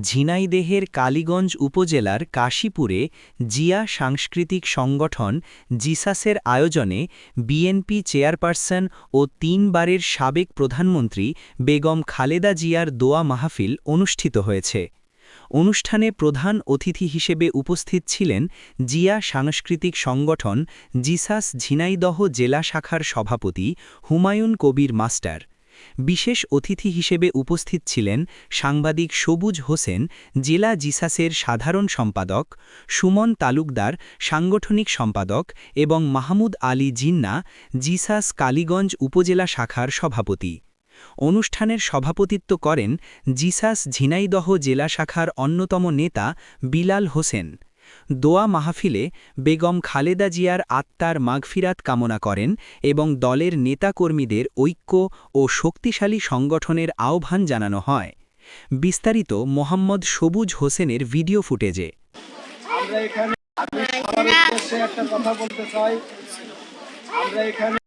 ঝিনাইদেহের কালীগঞ্জ উপজেলার কাশীপুরে জিয়া সাংস্কৃতিক সংগঠন জিসাসের আয়োজনে বিএনপি চেয়ারপারসন ও তিনবারের সাবেক প্রধানমন্ত্রী বেগম খালেদা জিয়ার দোয়া মাহফিল অনুষ্ঠিত হয়েছে। অনুষ্ঠানে প্রধান অতিথি হিসেবে উপস্থিত ছিলেন জিয়া সাংস্কৃতিক সংগঠন জিসাস ঝিনাইদহ জেলা শাখার সভাপতি হুমায়ুন কবির মাস্টার। বিশেষ অতিথি হিসেবে উপস্থিত ছিলেন সাংবাদিক সবুজ হোসেন, জেলা জিসাসের সাধারণ সম্পাদক, সুমন তালুকদার, সাংগঠনিক সম্পাদক এবং মাহমুদ আলী জিন্না, জিসাস কালীগঞ্জ উপজেলা শাখার সভাপতি। অনুষ্ঠানের সভাপতিত্ব করেন জিসাস ঝিনাইদহ জেলা শাখার অন্যতম নেতা বিলাল হোসেন। দোয়া মাহফিলে বেগম খালেদা জিয়ার আত্মার মাগফিরাত কামনা করেন এবং দলের নেতাকর্মীদের ঐক্য ও শক্তিশালী সংগঠনের আহ্বান জানানো হয়। বিস্তারিত মোহাম্মদ সবুজ হোসেনের ভিডিও ফুটেজে। আমরা এখানে